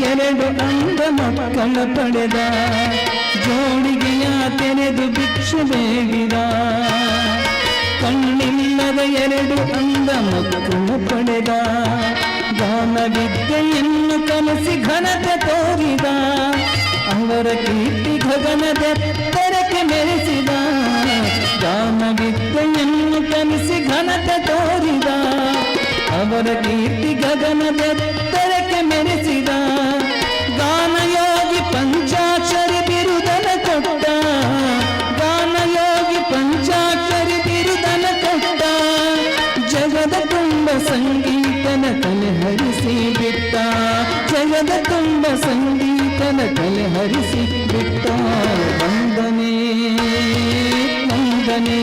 ಮಕ್ಕಳ ಪಡೆದ. ಜೋಡಿಗೆಯ ತೆರೆದು ಭಿಕ್ಷೆ ಬೇಡಿದ. ಕಣ್ಣಿಲ್ಲದ ಎರಡು ಅಂದ ಮಕ್ಕಳ ಪಡೆದ. ಗಾನ ವಿದ್ಯೆಯನ್ನು ಕಲಿಸಿ ಘನತೆ ತೋರಿದ. ಅವರ ಕೀರ್ತಿ ಗಗನದೆತ್ತರಕ್ಕೆ ಮೆರೆಸಿದ. ಗಾನ ವಿದ್ಯೆಯನ್ನು ಕಲಿಸಿ ಘನತೆ ತೋರಿದ. ಅವರ ಕೀರ್ತಿ ಗಗನದೆತ್ತರಕ್ಕೆ ಬಿಟ್ಟ. ಜಯದ ತುಂಬ ಸಂಗೀತನ ತಲೆ ಹರಿಸಿ ಬಿಟ್ಟ ವಂದನೆ ವಂದನೆ.